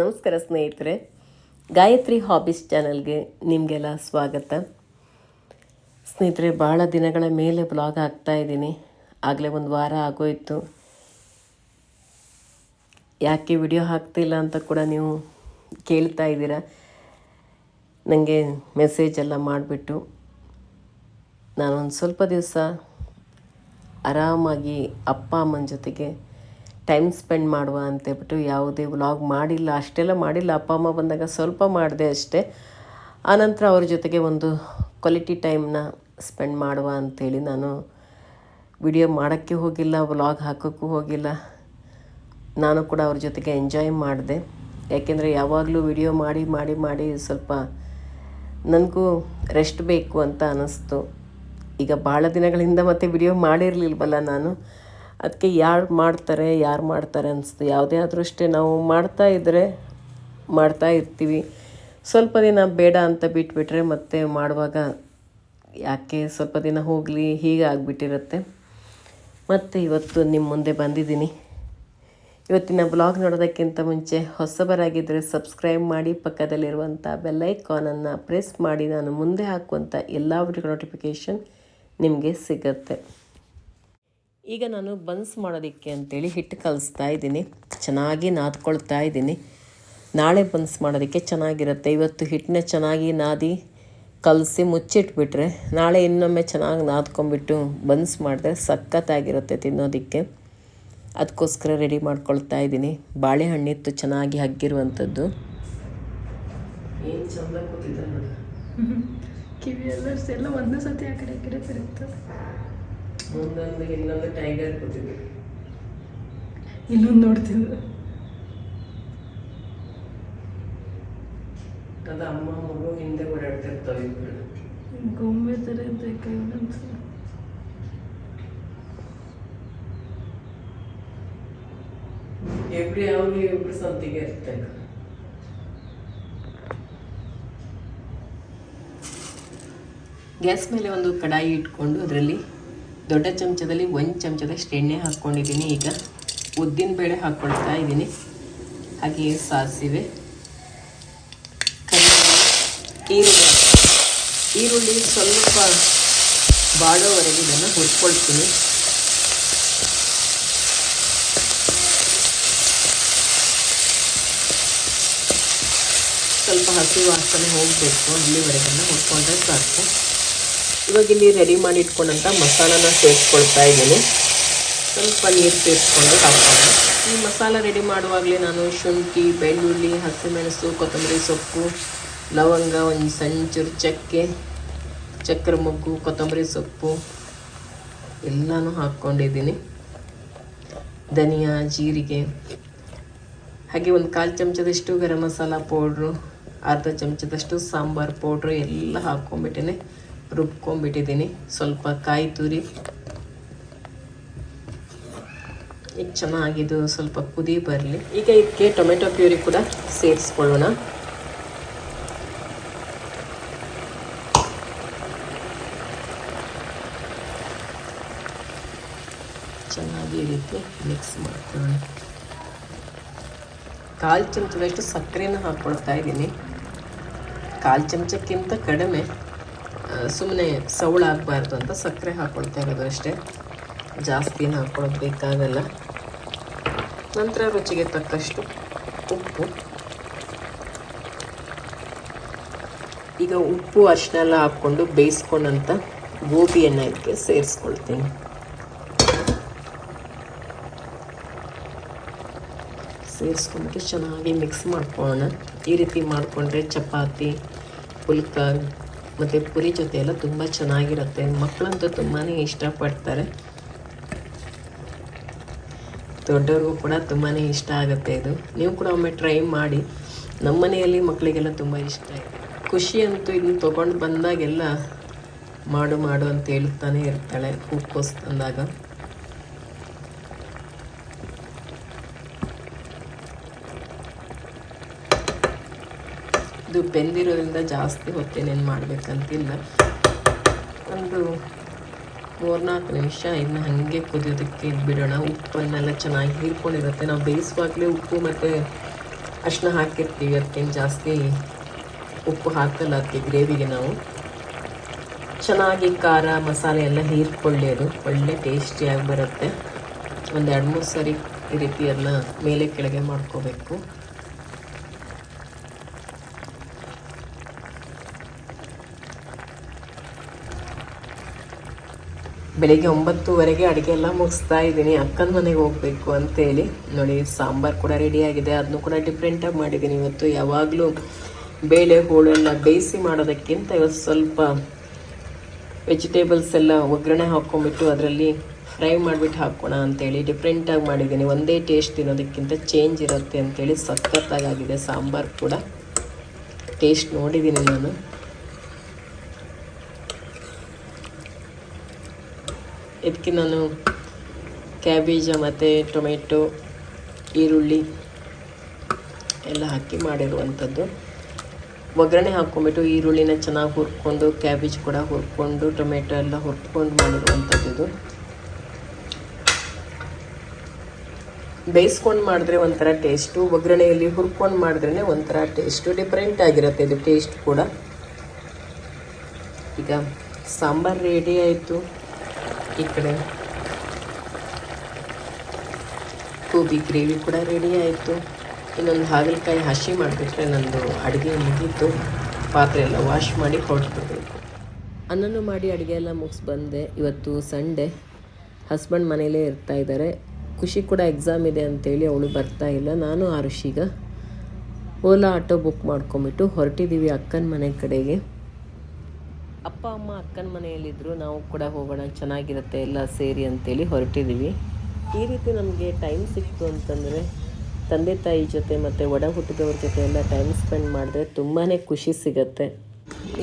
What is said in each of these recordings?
ನಮಸ್ಕಾರ ಸ್ನೇಹಿತರೆ, ಗಾಯತ್ರಿ ಹಾಬೀಸ್ ಚಾನಲ್ಗೆ ನಿಮಗೆಲ್ಲ ಸ್ವಾಗತ. ಸ್ನೇಹಿತರೆ ಭಾಳ ದಿನಗಳ ಮೇಲೆ ಬ್ಲಾಗ್ ಇದ್ದೀನಿ. ಆಗಲೇ ಒಂದು ವಾರ ಆಗೋಯಿತು. ಯಾಕೆ ವಿಡಿಯೋ ಹಾಕ್ತಿಲ್ಲ ಅಂತ ಕೂಡ ನೀವು ಕೇಳ್ತಾ ಇದ್ದೀರಾ? ನನಗೆ ಮೆಸೇಜ್ ಎಲ್ಲ ಮಾಡಿಬಿಟ್ಟು ನಾನೊಂದು ಸ್ವಲ್ಪ ದಿವಸ ಆರಾಮಾಗಿ ಅಪ್ಪ ಅಮ್ಮನ ಜೊತೆಗೆ ಟೈಮ್ ಸ್ಪೆಂಡ್ ಮಾಡುವ ಅಂತೇಳ್ಬಿಟ್ಟು ಯಾವುದೇ ವ್ಲಾಗ್ ಮಾಡಿಲ್ಲ, ಅಷ್ಟೆಲ್ಲ ಮಾಡಿಲ್ಲ. ಅಪ್ಪ, ಅಮ್ಮ ಬಂದಾಗ ಸ್ವಲ್ಪ ಮಾಡಿದೆ ಅಷ್ಟೇ. ಆನಂತರ ಅವ್ರ ಜೊತೆಗೆ ಒಂದು ಕ್ವಾಲಿಟಿ ಟೈಮ್ನ ಸ್ಪೆಂಡ್ ಮಾಡುವ ಅಂಥೇಳಿ ನಾನು ವಿಡಿಯೋ ಮಾಡೋಕ್ಕೆ ಹೋಗಿಲ್ಲ, ವ್ಲಾಗ್ ಹಾಕೋಕ್ಕೂ ಹೋಗಿಲ್ಲ. ನಾನು ಕೂಡ ಅವ್ರ ಜೊತೆಗೆ ಎಂಜಾಯ್ ಮಾಡಿದೆ. ಯಾಕೆಂದರೆ ಯಾವಾಗಲೂ ವಿಡಿಯೋ ಮಾಡಿ ಮಾಡಿ ಮಾಡಿ ಸ್ವಲ್ಪ ನನಗೂ ರೆಸ್ಟ್ ಬೇಕು ಅಂತ ಅನ್ನಿಸ್ತು ಈಗ ಭಾಳ ದಿನಗಳಿಂದ ಮತ್ತೆ ವಿಡಿಯೋ ಮಾಡಿರಲಿಲ್ವಲ್ಲ ನಾನು. ಅದಕ್ಕೆ ಯಾರು ಮಾಡ್ತಾರೆ ಯಾರು ಮಾಡ್ತಾರೆ ಅನಿಸ್ತು ಯಾವುದೇ ಆದರೂ ಅಷ್ಟೇ ನಾವು ಮಾಡ್ತಾ ಇದ್ದರೆ ಮಾಡ್ತಾ ಇರ್ತೀವಿ. ಸ್ವಲ್ಪ ದಿನ ಬೇಡ ಅಂತ ಬಿಟ್ಬಿಟ್ರೆ ಮತ್ತೆ ಮಾಡುವಾಗ ಯಾಕೆ ಸ್ವಲ್ಪ ದಿನ ಹೋಗಲಿ, ಹೀಗೆ ಆಗಿಬಿಟ್ಟಿರುತ್ತೆ. ಮತ್ತು ಇವತ್ತು ನಿಮ್ಮ ಮುಂದೆ ಬಂದಿದ್ದೀನಿ. ಇವತ್ತಿನ ಬ್ಲಾಗ್ ನೋಡೋದಕ್ಕಿಂತ ಮುಂಚೆ ಹೊಸಬರಾಗಿದ್ದರೆ ಸಬ್ಸ್ಕ್ರೈಬ್ ಮಾಡಿ, ಪಕ್ಕದಲ್ಲಿರುವಂಥ ಬೆಲ್ಲೈಕಾನನ್ನು ಪ್ರೆಸ್ ಮಾಡಿ. ನಾನು ಮುಂದೆ ಹಾಕುವಂಥ ಎಲ್ಲ ವಿಡಿಯೋ ನೋಟಿಫಿಕೇಷನ್ ನಿಮಗೆ ಸಿಗತ್ತೆ. ಈಗ ನಾನು ಬನ್ಸ್ ಮಾಡೋದಕ್ಕೆ ಅಂತೇಳಿ ಹಿಟ್ಟು ಕಲಿಸ್ತಾ ಇದ್ದೀನಿ. ಚೆನ್ನಾಗಿ ನಾದ್ಕೊಳ್ತಾ ಇದ್ದೀನಿ. ನಾಳೆ ಬನ್ಸ್ ಮಾಡೋದಕ್ಕೆ ಚೆನ್ನಾಗಿರುತ್ತೆ. ಇವತ್ತು ಹಿಟ್ಟನ್ನ ಚೆನ್ನಾಗಿ ನಾದಿ ಕಲಸಿ ಮುಚ್ಚಿಟ್ಬಿಟ್ರೆ ನಾಳೆ ಇನ್ನೊಮ್ಮೆ ಚೆನ್ನಾಗಿ ನಾದ್ಕೊಂಡ್ಬಿಟ್ಟು ಬನ್ಸ್ ಮಾಡಿದ್ರೆ ಸಖತ್ತಾಗಿರುತ್ತೆ ತಿನ್ನೋದಕ್ಕೆ. ಅದಕ್ಕೋಸ್ಕರ ರೆಡಿ ಮಾಡ್ಕೊಳ್ತಾ ಇದ್ದೀನಿ. ಬಾಳೆಹಣ್ಣಿತ್ತು ಚೆನ್ನಾಗಿ ಹಗ್ಗಿರುವಂಥದ್ದು. ಏನು ಚಂದ ಕೂತಿದ್ದ ಕಿವಿ ಎಲ್ಲ ಎಲ್ಲ ಒಂದೇ ಸತಿ ಆ ಕಡೆ ಈ ಕಡೆ ತಿರುಗ್ತದೆ ಮುಂದೊಂದು ಇನ್ನೊಂದು ಟೈಗರ್ ಕೂತಿದ್ವಿ ಇನ್ನೊಂದು ನೋಡ್ತಿದ್ರು ಅದು ಅಮ್ಮ ಮಗು ಹಿಂದೆ ಓಡಾಡ್ತಿರ್ತಾವೆ ಇಬ್ಬರು ಗೊಂಬೆ ಥರ ಅನ್ಸುತ್ತೆ ಇಬ್ರು ಯಾವಾಗಲೂ ಇಬ್ರು ಸಂತಿಗೆ ಇರ್ತಾರೆ. ಗ್ಯಾಸ್ ಮೇಲೆ ಒಂದು ಕಡಾಯಿ ಇಟ್ಕೊಂಡು ಅದರಲ್ಲಿ ದೊಡ್ಡ ಚಮಚದಲ್ಲಿ ಒಂದು ಚಮಚದಷ್ಟು ಎಣ್ಣೆ ಹಾಕ್ಕೊಂಡಿದ್ದೀನಿ. ಈಗ ಉದ್ದಿನ ಬೇಳೆ ಹಾಕ್ಕೊಳ್ತಾ ಇದ್ದೀನಿ. ಹಾಗೆಯೇ ಸಾಸಿವೆ ಈರುಳ್ಳಿ. ಈರುಳ್ಳಿ ಸ್ವಲ್ಪ ಬಾಡೋವರೆಗೆ ಇದನ್ನು ಹುರ್ಕೊಳ್ತೀನಿ. ಸ್ವಲ್ಪ ಹಸಿ ವಾಸನೆ ಹೋಗಬೇಕು ಅಲ್ಲಿವರೆಗೆ ಹುರ್ಕೊಂಡ್ರೆ ಸಾಕು. ಇವಾಗ ಇಲ್ಲಿ ರೆಡಿ ಮಾಡಿ ಇಟ್ಕೊಂಡಂಥ ಮಸಾಲಾನ ಸೇರಿಸ್ಕೊಳ್ತಾ ಇದ್ದೀನಿ. ಸ್ವಲ್ಪ ನೀರು ಸೇರಿಸ್ಕೊಂಡು ಹಾಕ್ತೀನಿ. ಈ ಮಸಾಲ ರೆಡಿ ಮಾಡುವಾಗಲೇ ನಾನು ಶುಂಠಿ, ಬೆಳ್ಳುಳ್ಳಿ, ಹಸಿಮೆಣಸು, ಕೊತ್ತಂಬರಿ ಸೊಪ್ಪು, ಲವಂಗ, ಒಂದು ಸಂಚೂರು ಚೂರು ಚಕ್ಕೆ, ಚಕ್ರ ಮೊಗ್ಗು, ಕೊತ್ತಂಬರಿ ಸೊಪ್ಪು ಎಲ್ಲನೂ ಹಾಕ್ಕೊಂಡಿದ್ದೀನಿ. ಧನಿಯಾ, ಜೀರಿಗೆ, ಹಾಗೆ ಒಂದು ಕಾಲು ಚಮಚದಷ್ಟು ಗರಂ ಮಸಾಲ ಪೌಡ್ರು, ಅರ್ಧ ಚಮಚದಷ್ಟು ಸಾಂಬಾರು ಪೌಡ್ರು ಎಲ್ಲ ಹಾಕ್ಕೊಂಬಿಟ್ಟಿನಿ ರುಬ್ಕೊಂಬಿಟ್ಟಿದ್ದೀನಿ ಸ್ವಲ್ಪ ಕಾಯಿ ತುರಿ. ಈಗ ಚೆನ್ನಾಗಿದ್ದು ಸ್ವಲ್ಪ ಕುದಿ ಬರಲಿ. ಈಗ ಇದಕ್ಕೆ ಟೊಮೆಟೊ ಪ್ಯೂರಿ ಕೂಡ ಸೇರಿಸ್ಕೊಳ್ಳೋಣ. ಚೆನ್ನಾಗಿ ಈ ರೀತಿ ಮಿಕ್ಸ್ ಮಾಡ್ಕೊಳ್ಳೋಣ. ಕಾಲು ಚಮಚದಷ್ಟು ಸಕ್ಕರೆನ ಹಾಕ್ಕೊಳ್ತಾ ಇದ್ದೀನಿ. ಕಾಲು ಚಮಚಕ್ಕಿಂತ ಕಡಿಮೆ ಸುಮ್ಮನೆ ಸೌಳಾಗಬಾರ್ದು ಅಂತ ಸಕ್ಕರೆ ಹಾಕ್ಕೊಳ್ತಾ ಇರೋದು ಅಷ್ಟೇ. ಜಾಸ್ತಿನ ಹಾಕ್ಕೊಳ್ಳೋದು ಬೇಕಾಗಲ್ಲ. ನಂತರ ರುಚಿಗೆ ತಕ್ಕಷ್ಟು ಉಪ್ಪು. ಈಗ ಉಪ್ಪು ಅಷ್ಟನ್ನೆಲ್ಲ ಹಾಕ್ಕೊಂಡು ಬೇಯಿಸ್ಕೊಂಡಂಥ ಗೋಬಿಯನ್ನು ಇದಕ್ಕೆ ಸೇರಿಸ್ಕೊಳ್ತೀನಿ. ಸೇರಿಸ್ಕೊಂಬಿಟ್ಟು ಚೆನ್ನಾಗಿ ಮಿಕ್ಸ್ ಮಾಡ್ಕೊಳ್ಳೋಣ. ಈ ರೀತಿ ಮಾಡಿಕೊಂಡ್ರೆ ಚಪಾತಿ ಪುಲ್ಕ ಮತ್ತು ಪುರಿ ಜೊತೆ ಎಲ್ಲ ತುಂಬ ಚೆನ್ನಾಗಿರುತ್ತೆ. ಮಕ್ಕಳಂತೂ ತುಂಬಾ ಇಷ್ಟಪಡ್ತಾರೆ. ದೊಡ್ಡವ್ರಿಗೂ ಕೂಡ ತುಂಬಾ ಇಷ್ಟ ಆಗುತ್ತೆ ಇದು. ನೀವು ಕೂಡ ಒಮ್ಮೆ ಟ್ರೈ ಮಾಡಿ. ನಮ್ಮ ಮನೆಯಲ್ಲಿ ಮಕ್ಕಳಿಗೆಲ್ಲ ತುಂಬ ಇಷ್ಟ ಇದೆ. ಖುಷಿ ಅಂತೂ ಇದನ್ನು ತೊಗೊಂಡು ಬಂದಾಗೆಲ್ಲ ಮಾಡು ಮಾಡು ಅಂತ ಹೇಳ್ತಾನೆ ಇರ್ತಾಳೆ. ಹೂಕೋಸ್ ತಂದಾಗ ಇದು ಬೆಂದಿರೋದ್ರಿಂದ ಜಾಸ್ತಿ ಹೊತ್ತೇನೇನು ಮಾಡಬೇಕಂತಿಲ್ಲ. ಒಂದು ಮೂರ್ನಾಲ್ಕು ನಿಮಿಷ ಇನ್ನು ಹಾಗೆ ಕುದಿಯೋದಕ್ಕೆ ಬಿಡೋಣ ಉಪ್ಪನ್ನೆಲ್ಲ ಚೆನ್ನಾಗಿ ಹೀರ್ಕೊಂಡಿರುತ್ತೆ. ನಾವು ಬೇಯಿಸುವಾಗಲೇ ಉಪ್ಪು ಮತ್ತು ಅರ್ಶಿನ ಹಾಕಿರ್ತೀವಿ. ಅದಕ್ಕೇನು ಜಾಸ್ತಿ ಉಪ್ಪು ಹಾಕಲ್ಲ ಅದಕ್ಕೆ ಗ್ರೇವಿಗೆ ನಾವು. ಚೆನ್ನಾಗಿ ಖಾರ ಮಸಾಲೆ ಎಲ್ಲ ಹೀರ್ಕೊಳ್ಳಿ ಅದು. ಒಳ್ಳೆ ಟೇಸ್ಟಿಯಾಗಿ ಬರುತ್ತೆ. ಒಂದು ಎರಡು ಮೂರು ಸರಿ ಈ ರೀತಿ ಎಲ್ಲ ಮೇಲೆ ಕೆಳಗೆ ಮಾಡ್ಕೋಬೇಕು. ಬೆಳಿಗ್ಗೆ ಒಂಬತ್ತುವರೆಗೆ ಅಡುಗೆ ಎಲ್ಲ ಮುಗಿಸ್ತಾ ಇದ್ದೀನಿ. ಅಕ್ಕನ ಮನೆಗೆ ಹೋಗಬೇಕು ಅಂತೇಳಿ. ನೋಡಿ, ಸಾಂಬಾರು ಕೂಡ ರೆಡಿಯಾಗಿದೆ ಅದನ್ನು ಕೂಡ ಡಿಫ್ರೆಂಟಾಗಿ ಮಾಡಿದ್ದೀನಿ ಇವತ್ತು. ಯಾವಾಗಲೂ ಬೇಳೆ ಹೋಳು ಎಲ್ಲ ಬೇಯಿಸಿ ಮಾಡೋದಕ್ಕಿಂತ ಇವತ್ತು ಸ್ವಲ್ಪ ವೆಜಿಟೇಬಲ್ಸ್ ಎಲ್ಲ ಒಗ್ಗರಣೆ ಹಾಕ್ಕೊಂಬಿಟ್ಟು ಅದರಲ್ಲಿ ಫ್ರೈ ಮಾಡಿಬಿಟ್ಟು ಹಾಕೋಣ ಅಂತೇಳಿ ಡಿಫ್ರೆಂಟಾಗಿ ಮಾಡಿದ್ದೀನಿ. ಒಂದೇ ಟೇಸ್ಟ್ ತಿನ್ನೋದಕ್ಕಿಂತ ಚೇಂಜ್ ಇರುತ್ತೆ ಅಂತೇಳಿ ಸಖತ್ತಾಗಿದೆ ಸಾಂಬಾರು ಕೂಡ. ಟೇಸ್ಟ್ ನೋಡಿದ್ದೀನಿ ನಾನು. ಇದಕ್ಕೆ ನಾನು ಕ್ಯಾಬೇಜ ಮತ್ತು ಟೊಮೆಟೊ ಈರುಳ್ಳಿ ಎಲ್ಲ ಹಾಕಿ ಮಾಡಿರುವಂಥದ್ದು. ಒಗ್ಗರಣೆ ಹಾಕ್ಕೊಂಬಿಟ್ಟು ಈರುಳ್ಳಿನ ಚೆನ್ನಾಗಿ ಹುರ್ಕೊಂಡು ಕ್ಯಾಬೇಜ್ ಕೂಡ ಹುರ್ಕೊಂಡು ಟೊಮೆಟೊ ಎಲ್ಲ ಹುರ್ಕೊಂಡು ಮಾಡಿರುವಂಥದ್ದು ಇದು. ಬೇಯಿಸ್ಕೊಂಡು ಮಾಡಿದ್ರೆ ಒಂಥರ ಟೇಸ್ಟು ಒಗ್ಗರಣೆಯಲ್ಲಿ ಹುರ್ಕೊಂಡು ಮಾಡಿದ್ರೇ ಒಂಥರ ಟೇಸ್ಟು ಡಿಫ್ರೆಂಟ್ ಆಗಿರುತ್ತೆ ಇದು ಟೇಸ್ಟ್ ಕೂಡ. ಈಗ ಸಾಂಬಾರು ರೆಡಿ ಆಯಿತು. ಈ ಕಡೆ ಗೋಬಿ ಗ್ರೇವಿ ಕೂಡ ರೆಡಿ ಆಯಿತು. ಇನ್ನೊಂದು ಹಾಗಲಕಾಯಿ ಹಸಿ ಮಾಡಿಬಿಟ್ರೆ ನಂದು ಅಡುಗೆ ಮುಗೀತು. ಪಾತ್ರೆ ಎಲ್ಲ ವಾಶ್ ಮಾಡಿ ಹೊರಟ್ಬಿಡ್ಬೇಕು ಅನ್ನನೂ ಮಾಡಿ ಅಡುಗೆ ಎಲ್ಲ ಮುಗಿಸ್ ಬಂದೆ. ಇವತ್ತು ಸಂಡೇ ಹಸ್ಬೆಂಡ್ ಮನೇಲೇ ಇರ್ತಾ ಇದ್ದಾರೆ. ಖುಷಿ ಕೂಡ ಎಕ್ಸಾಮ್ ಇದೆ ಅಂತೇಳಿ ಅವಳು ಬರ್ತಾ ಇಲ್ಲ. ನಾನು ಆರುಷಿಗ ಓಲಾ ಆಟೋ ಬುಕ್ ಮಾಡ್ಕೊಂಬಿಟ್ಟು ಹೊರಟಿದ್ದೀವಿ ಅಕ್ಕನ ಮನೆ ಕಡೆಗೆ. ಅಪ್ಪ, ಅಮ್ಮ, ಅಕ್ಕನ ಮನೆಯಲ್ಲಿದ್ದರು ನಾವು ಕೂಡ ಹೋಗೋಣ, ಚೆನ್ನಾಗಿರುತ್ತೆ, ಎಲ್ಲ ಸೇರಿ ಅಂತೇಳಿ ಹೊರಟಿದ್ದೀವಿ ಈ ರೀತಿ ನಮಗೆ ಟೈಮ್ ಸಿಕ್ತು ಅಂತಂದರೆ ತಂದೆ, ತಾಯಿ ಜೊತೆ ಮತ್ತು ಒಡ ಹುಟ್ಟಿದವ್ರ ಜೊತೆ ಎಲ್ಲ ಟೈಮ್ ಸ್ಪೆಂಡ್ ಮಾಡಿದ್ರೆ ತುಂಬಾ ಖುಷಿ ಸಿಗುತ್ತೆ.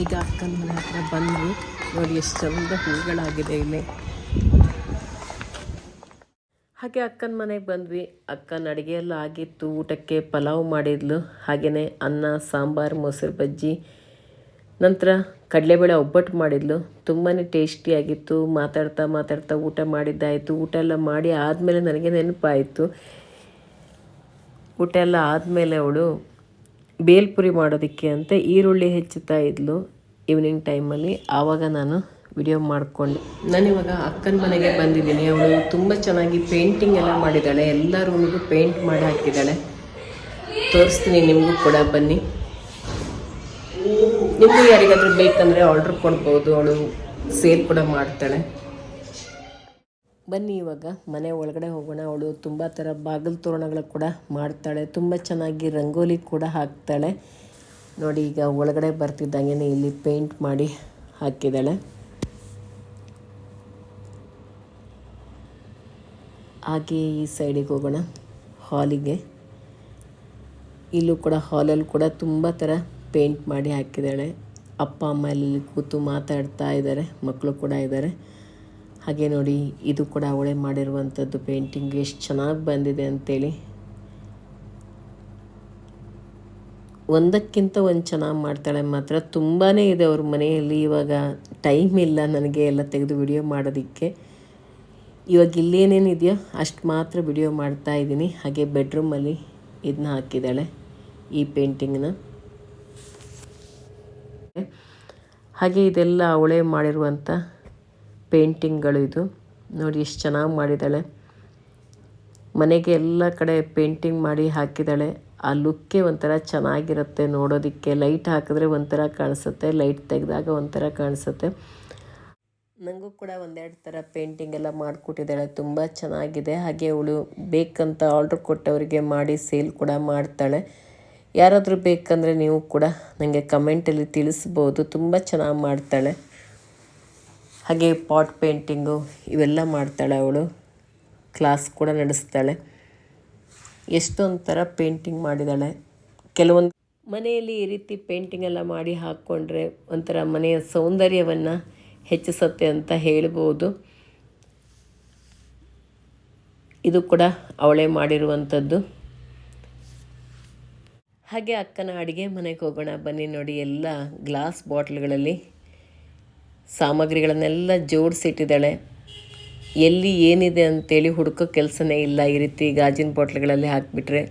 ಈಗ ಅಕ್ಕನ ಮನೆ ಹತ್ರ ಬಂದ್ವಿ. ನೋಡಿ, ಎಷ್ಟು ಚಂದ ಹೂಗಳಾಗಿದೆ ಇಲ್ಲಿ. ಹಾಗೆ ಅಕ್ಕನ ಮನೆಗೆ ಬಂದ್ವಿ. ಅಕ್ಕನ ಅಡುಗೆ ಎಲ್ಲ ಆಗಿತ್ತು. ಊಟಕ್ಕೆ ಪಲಾವ್ ಮಾಡಿದ್ಲು. ಹಾಗೆಯೇ ಅನ್ನ, ಸಾಂಬಾರು, ಮೊಸರು ಬಜ್ಜಿ. ನಂತರ ಕಡಲೆಬೇಳೆ ಒಬ್ಬಟ್ಟು ಮಾಡಿದ್ಲು. ತುಂಬಾ ಟೇಸ್ಟಿಯಾಗಿತ್ತು ಮಾತಾಡ್ತಾ ಮಾತಾಡ್ತಾ ಊಟ ಮಾಡಿದ್ದಾಯಿತು. ಊಟ ಎಲ್ಲ ಮಾಡಿ ಆದಮೇಲೆ ನನಗೆ ನೆನಪಾಯಿತು. ಊಟ ಎಲ್ಲ ಆದಮೇಲೆ ಅವಳು ಬೇಲ್ಪುರಿ ಮಾಡೋದಕ್ಕೆ ಅಂತ ಈರುಳ್ಳಿ ಹೆಚ್ಚುತ್ತಾ ಇದ್ಲು ಈವ್ನಿಂಗ್ ಟೈಮಲ್ಲಿ ಆವಾಗ ನಾನು ವಿಡಿಯೋ ಮಾಡಿಕೊಂಡೆ. ನಾನಿವಾಗ ಅಕ್ಕನ ಮನೆಗೆ ಬಂದಿದ್ದೀನಿ. ಅವಳು ತುಂಬ ಚೆನ್ನಾಗಿ ಪೇಂಟಿಂಗ್ ಎಲ್ಲ ಮಾಡಿದ್ದಾಳೆ. ಎಲ್ಲ ರೂಮಿಗೂ ಪೇಂಟ್ ಮಾಡಿ ಹಾಕಿದ್ದಾಳೆ. ತೋರಿಸ್ತೀನಿ, ನಿಮಗೂ ಕೂಡ ಬನ್ನಿ. ನಿಮಗೂ ಯಾರಿಗಾದ್ರೂ ಬೇಕಂದ್ರೆ ಆರ್ಡ್ರ್ ಕೊಡ್ಬೋದು, ಅವಳು ಸೇಲ್ ಕೂಡ ಮಾಡ್ತಾಳೆ. ಬನ್ನಿ ಇವಾಗ, ಮನೆ ಒಳಗಡೆ ಹೋಗೋಣ. ಅವಳು ತುಂಬ ಥರ ಬಾಗಿಲು ತೋರಣಗಳು ಕೂಡ ಮಾಡ್ತಾಳೆ. ತುಂಬ ಚೆನ್ನಾಗಿ ರಂಗೋಲಿ ಕೂಡ ಹಾಕ್ತಾಳೆ. ನೋಡಿ, ಈಗ ಒಳಗಡೆ ಬರ್ತಿದ್ದಂಗೆ ಇಲ್ಲಿ ಪೇಂಟ್ ಮಾಡಿ ಹಾಕಿದ್ದಾಳೆ. ಹಾಗೆ ಈ ಸೈಡಿಗೆ ಹೋಗೋಣ ಹಾಲಿಗೆ ಇಲ್ಲೂ ಕೂಡ ಹಾಲಲ್ಲಿ ಕೂಡ ತುಂಬ ಥರ ಪೇಂಟ್ ಮಾಡಿ ಹಾಕಿದ್ದಾಳೆ. ಅಪ್ಪ, ಅಮ್ಮ ಇಲ್ಲಿ ಕೂತು ಮಾತಾಡ್ತಾ ಇದ್ದಾರೆ, ಮಕ್ಕಳು ಕೂಡ ಇದ್ದಾರೆ. ಹಾಗೆ ನೋಡಿ, ಇದು ಕೂಡ ಅವಳೇ ಮಾಡಿರುವಂಥದ್ದು ಪೇಂಟಿಂಗ್ ಎಷ್ಟು ಚೆನ್ನಾಗಿ ಬಂದಿದೆ ಅಂತೇಳಿ. ಒಂದಕ್ಕಿಂತ ಒಂದು ಚೆನ್ನಾಗಿ ಮಾಡ್ತಾಳೆ ಮಾತ್ರ. ತುಂಬಾ ಇದೆ ಅವ್ರ ಮನೆಯಲ್ಲಿ. ಇವಾಗ ಟೈಮ್ ಇಲ್ಲ ನನಗೆ ಎಲ್ಲ ತೆಗೆದು ವಿಡಿಯೋ ಮಾಡೋದಕ್ಕೆ. ಇವಾಗ ಇಲ್ಲೇನೇನಿದೆಯೋ ಅಷ್ಟು ಮಾತ್ರ ವಿಡಿಯೋ ಮಾಡ್ತಾ ಇದ್ದೀನಿ. ಹಾಗೆ ಬೆಡ್ರೂಮಲ್ಲಿ ಇದನ್ನ ಹಾಕಿದ್ದಾಳೆ ಈ ಪೇಂಟಿಂಗ್ನ ಹಾಗೆ ಇದೆಲ್ಲ ಅವಳೇ ಮಾಡಿರುವಂಥ ಪೇಂಟಿಂಗ್ಗಳು ಇದು. ನೋಡಿ ಎಷ್ಟು ಚೆನ್ನಾಗಿ ಮಾಡಿದ್ದಾಳೆ. ಮನೆಗೆ ಎಲ್ಲ ಕಡೆ ಪೇಂಟಿಂಗ್ ಮಾಡಿ ಹಾಕಿದ್ದಾಳೆ. ಆ ಲುಕ್ಕೇ ಒಂಥರ ಚೆನ್ನಾಗಿರುತ್ತೆ ನೋಡೋದಕ್ಕೆ. ಲೈಟ್ ಹಾಕಿದ್ರೆ ಒಂಥರ ಕಾಣಿಸುತ್ತೆ, ಲೈಟ್ ತೆಗೆದಾಗ ಒಂಥರ ಕಾಣಿಸುತ್ತೆ. ನನಗೂ ಕೂಡ ಒಂದೆರಡು ಥರ ಪೇಂಟಿಂಗ್ ಎಲ್ಲ ಮಾಡಿಕೊಟ್ಟಿದ್ದಾಳೆ. ತುಂಬ ಚೆನ್ನಾಗಿದೆ. ಹಾಗೆ ಅವಳು ಬೇಕಂತ ಆರ್ಡ್ರ್ ಕೊಟ್ಟವರಿಗೆ ಮಾಡಿ ಸೇಲ್ ಕೂಡ ಮಾಡ್ತಾಳೆ. ಯಾರಾದರೂ ಬೇಕಂದರೆ ನೀವು ಕೂಡ ನನಗೆ ಕಮೆಂಟಲ್ಲಿ ತಿಳಿಸ್ಬೋದು. ತುಂಬ ಚೆನ್ನಾಗಿ ಮಾಡ್ತಾಳೆ. ಹಾಗೆ ಪಾಟ್ ಪೇಂಟಿಂಗು ಇವೆಲ್ಲ ಮಾಡ್ತಾಳೆ ಅವಳು. ಕ್ಲಾಸ್ ಕೂಡ ನಡೆಸ್ತಾಳೆ. ಎಷ್ಟೊಂದು ಥರ ಪೇಂಟಿಂಗ್ ಮಾಡಿದ್ದಾಳೆ ಕೆಲವೊಂದು ಮನೆಯಲ್ಲಿ ಈ ರೀತಿ ಪೇಂಟಿಂಗ್ ಎಲ್ಲ ಮಾಡಿ ಹಾಕ್ಕೊಂಡ್ರೆ ಒಂಥರ ಮನೆಯ ಸೌಂದರ್ಯವನ್ನು ಹೆಚ್ಚಿಸುತ್ತೆ ಅಂತ ಹೇಳ್ಬೋದು. ಇದು ಕೂಡ ಅವಳೇ ಮಾಡಿರುವಂಥದ್ದು. ಹಾಗೆ ಅಕ್ಕನ ಅಡುಗೆ ಮನೆಗೆ ಹೋಗೋಣ, ಬನ್ನಿ ನೋಡಿ ಎಲ್ಲ ಗ್ಲಾಸ್ ಬಾಟ್ಲ್ಗಳಲ್ಲಿ ಸಾಮಗ್ರಿಗಳನ್ನೆಲ್ಲ ಜೋಡಿಸಿಟ್ಟಿದ್ದಾಳೆ. ಎಲ್ಲಿ ಏನಿದೆ ಅಂತೇಳಿ ಹುಡುಕೋ ಕೆಲಸನೇ ಇಲ್ಲ ಈ ರೀತಿ ಗಾಜಿನ ಬಾಟ್ಲ್ಗಳಲ್ಲಿ ಹಾಕಿಬಿಟ್ರೆ.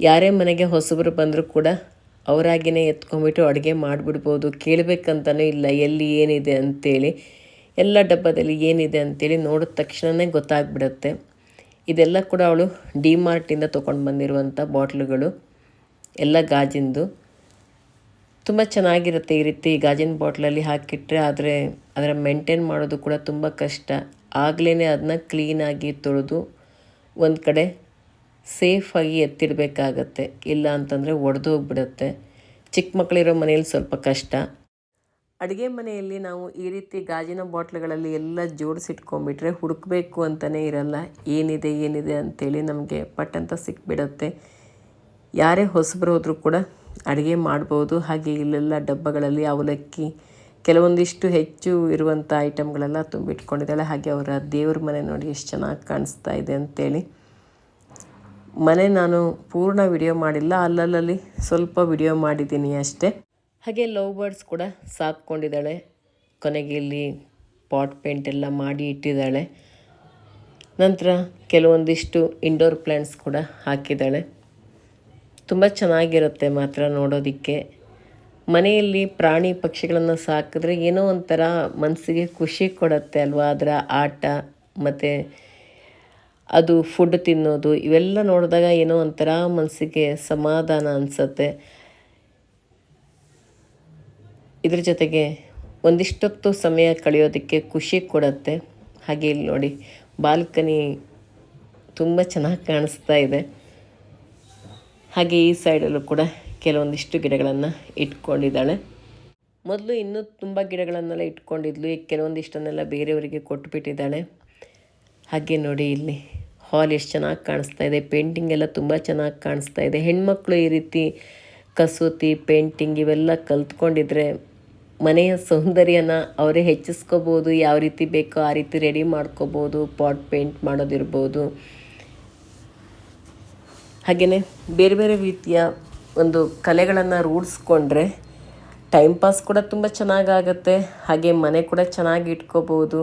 ಯಾರೇ ಮನೆಗೆ ಹೊಸಬರು ಬಂದರೂ ಕೂಡ ಅವರಾಗಿಯೇ ಎತ್ಕೊಂಡ್ಬಿಟ್ಟು ಅಡುಗೆ ಮಾಡಿಬಿಡ್ಬೋದು, ಕೇಳಬೇಕಂತನೂ ಇಲ್ಲ ಎಲ್ಲಿ ಏನಿದೆ ಅಂತೇಳಿ. ಎಲ್ಲ ಡಬ್ಬದಲ್ಲಿ ಏನಿದೆ ಅಂತೇಳಿ ನೋಡಿದ ತಕ್ಷಣವೇ ಗೊತ್ತಾಗ್ಬಿಡುತ್ತೆ. ಇದೆಲ್ಲ ಕೂಡ ಅವಳು ಡಿ ಮಾರ್ಟಿಂದ ತೊಗೊಂಡು ಬಂದಿರುವಂಥ ಬಾಟ್ಲುಗಳು. ಎಲ್ಲ ಗಾಜಿಂದು. ತುಂಬ ಚೆನ್ನಾಗಿರುತ್ತೆ ಈ ರೀತಿ ಗಾಜಿನ ಬಾಟ್ಲಲ್ಲಿ ಹಾಕಿಟ್ರೆ ಆದರೆ ಅದರ ಮೇಂಟೈನ್ ಮಾಡೋದು ಕೂಡ ತುಂಬ ಕಷ್ಟ. ಆಗಲೇ ಅದನ್ನ ಕ್ಲೀನಾಗಿ ತೊಳೆದು ಒಂದು ಕಡೆ ಸೇಫಾಗಿ ಎತ್ತಿಡಬೇಕಾಗತ್ತೆ. ಇಲ್ಲ ಅಂತಂದರೆ ಒಡೆದು ಹೋಗ್ಬಿಡುತ್ತೆ. ಚಿಕ್ಕ ಮಕ್ಕಳಿರೋ ಮನೆಯಲ್ಲಿ ಸ್ವಲ್ಪ ಕಷ್ಟ. ಅಡುಗೆ ಮನೆಯಲ್ಲಿ ನಾವು ಈ ರೀತಿ ಗಾಜಿನ ಬಾಟ್ಲುಗಳಲ್ಲಿ ಎಲ್ಲ ಜೋಡಿಸಿಟ್ಕೊಂಡ್ಬಿಟ್ರೆ ಹುಡುಕಬೇಕು ಅಂತಲೇ ಇರಲ್ಲ. ಏನಿದೆ ಏನಿದೆ ಅಂಥೇಳಿ ನಮಗೆ ಪಟ್ ಅಂತ ಸಿಕ್ಬಿಡತ್ತೆ. ಯಾರೇ ಹೊಸಬರು ಹೋದರೂ ಕೂಡ ಅಡುಗೆ ಮಾಡ್ಬೋದು. ಹಾಗೆ ಇಲ್ಲೆಲ್ಲ ಡಬ್ಬಗಳಲ್ಲಿ ಅವಲಕ್ಕಿ, ಕೆಲವೊಂದಿಷ್ಟು ಹೆಚ್ಚು ಇರುವಂಥ ಐಟಮ್ಗಳೆಲ್ಲ ತುಂಬಿಟ್ಕೊಂಡಿದ್ದಾಳೆ. ಹಾಗೆ ಅವರ ದೇವ್ರ ಮನೆ ನೋಡಿ ಎಷ್ಟು ಚೆನ್ನಾಗಿ ಕಾಣಿಸ್ತಾ ಇದೆ ಅಂತೇಳಿ. ಮನೆ ನಾನು ಪೂರ್ಣ ವಿಡಿಯೋ ಮಾಡಿಲ್ಲ. ಅಲ್ಲಲ್ಲಿ ಸ್ವಲ್ಪ ವಿಡಿಯೋ ಮಾಡಿದ್ದೀನಿ ಅಷ್ಟೇ. ಹಾಗೆ ಲವ್ ಬರ್ಡ್ಸ್ ಕೂಡ ಸಾಕ್ಕೊಂಡಿದ್ದಾಳೆ. ಕೊನೆಗೆ ಇಲ್ಲಿ ಪಾಟ್ ಪೇಂಟ್ ಎಲ್ಲ ಮಾಡಿ ಇಟ್ಟಿದ್ದಾಳೆ. ನಂತರ ಕೆಲವೊಂದಿಷ್ಟು ಇಂಡೋರ್ ಪ್ಲ್ಯಾಂಟ್ಸ್ ಕೂಡ ಹಾಕಿದ್ದಾಳೆ. ತುಂಬ ಚೆನ್ನಾಗಿರುತ್ತೆ ಮಾತ್ರ ನೋಡೋದಕ್ಕೆ. ಮನೆಯಲ್ಲಿ ಪ್ರಾಣಿ ಪಕ್ಷಿಗಳನ್ನು ಸಾಕಿದ್ರೆ ಏನೋ ಒಂಥರ ಮನಸ್ಸಿಗೆ ಖುಷಿ ಕೊಡುತ್ತೆ ಅಲ್ವಾ? ಅದರ ಆಟ, ಮತ್ತು ಅದು ಫುಡ್ ತಿನ್ನೋದು, ಇವೆಲ್ಲ ನೋಡಿದಾಗ ಏನೋ ಒಂಥರ ಮನಸ್ಸಿಗೆ ಸಮಾಧಾನ ಅನಿಸುತ್ತೆ. ಇದ್ರ ಜೊತೆಗೆ ಒಂದಿಷ್ಟೊತ್ತು ಸಮಯ ಕಳೆಯೋದಕ್ಕೆ ಖುಷಿ ಕೊಡುತ್ತೆ. ಹಾಗೆ ಇಲ್ಲಿ ನೋಡಿ, ಬಾಲ್ಕನಿ ತುಂಬ ಚೆನ್ನಾಗಿ ಕಾಣಿಸ್ತಾ ಇದೆ. ಹಾಗೆ ಈ ಸೈಡಲ್ಲೂ ಕೂಡ ಕೆಲವೊಂದಿಷ್ಟು ಗಿಡಗಳನ್ನು ಇಟ್ಕೊಂಡಿದ್ದಾಳೆ. ಮೊದಲು ಇನ್ನೂ ತುಂಬ ಗಿಡಗಳನ್ನೆಲ್ಲ ಇಟ್ಕೊಂಡಿದ್ಲು, ಈಗ ಕೆಲವೊಂದಿಷ್ಟನ್ನೆಲ್ಲ ಬೇರೆಯವರಿಗೆ ಕೊಟ್ಬಿಟ್ಟಿದ್ದಾಳೆ ಹಾಗೆ ನೋಡಿ ಇಲ್ಲಿ ಹಾಲ್ ಎಷ್ಟು ಚೆನ್ನಾಗಿ ಕಾಣಿಸ್ತಾ ಇದೆ, ಪೇಂಟಿಂಗ್ ಎಲ್ಲ ತುಂಬ ಚೆನ್ನಾಗಿ ಕಾಣಿಸ್ತಾ ಇದೆ. ಹೆಣ್ಮಕ್ಳು ಈ ರೀತಿ ಕಸೂತಿ, ಪೇಂಟಿಂಗ್ ಇವೆಲ್ಲ ಕಲ್ತ್ಕೊಂಡಿದ್ರೆ ಮನೆಯ ಸೌಂದರ್ಯನ ಅವರೇ ಹೆಚ್ಚಿಸ್ಕೋಬೋದು, ಯಾವ ರೀತಿ ಬೇಕೋ ಆ ರೀತಿ ರೆಡಿ ಮಾಡ್ಕೋಬೋದು, ಪಾಟ್ ಪೇಂಟ್ ಮಾಡೋದಿರ್ಬೋದು. ಹಾಗೆಯೇ ಬೇರೆ ಬೇರೆ ರೀತಿಯ ಒಂದು ಕಲೆಗಳನ್ನು ರೂಢಿಸ್ಕೊಂಡ್ರೆ ಟೈಮ್ ಪಾಸ್ ಕೂಡ ತುಂಬ ಚೆನ್ನಾಗಾಗತ್ತೆ, ಹಾಗೆ ಮನೆ ಕೂಡ ಚೆನ್ನಾಗಿ ಇಟ್ಕೋಬೋದು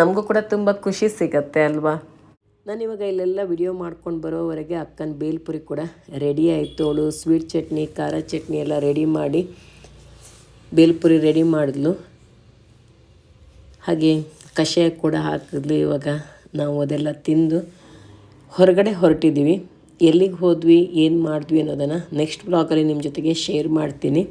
ನಮಗೂ ಕೂಡ ತುಂಬ ಖುಷಿ ಸಿಗತ್ತೆ ಅಲ್ವಾ? ನಾನು ಇವಾಗ ಇಲ್ಲೆಲ್ಲ ವಿಡಿಯೋ ಮಾಡ್ಕೊಂಡು ಬರೋವರೆಗೆ ಅಕ್ಕನ ಬೇಲ್ಪುರಿ ಕೂಡ ರೆಡಿ ಆಯಿತು. ಅವಳು ಸ್ವೀಟ್ ಚಟ್ನಿ, ಖಾರ ಚಟ್ನಿ ಎಲ್ಲ ರೆಡಿ ಮಾಡಿ ಬೇಲ್ಪುರಿ ರೆಡಿ ಮಾಡಿದ್ಲು. ಹಾಗೆ ಕಷಾಯ ಕೂಡ ಹಾಕಿದ್ಲು ಇವಾಗ. ನಾವು ಅದೆಲ್ಲ ತಿಂದು ಹೊರಗಡೆ ಹೊರಟಿದ್ದೀವಿ. ಎಲ್ಲಿಗೆ ಹೋದ್ವಿ ಏನು ಮಾಡಿದ್ವಿ ಅನ್ನೋದನ್ನು ನೆಕ್ಸ್ಟ್ ಬ್ಲಾಗಲ್ಲಿ ನಿಮ್ಮ ಜೊತೆಗೆ ಶೇರ್ ಮಾಡ್ತೀನಿ.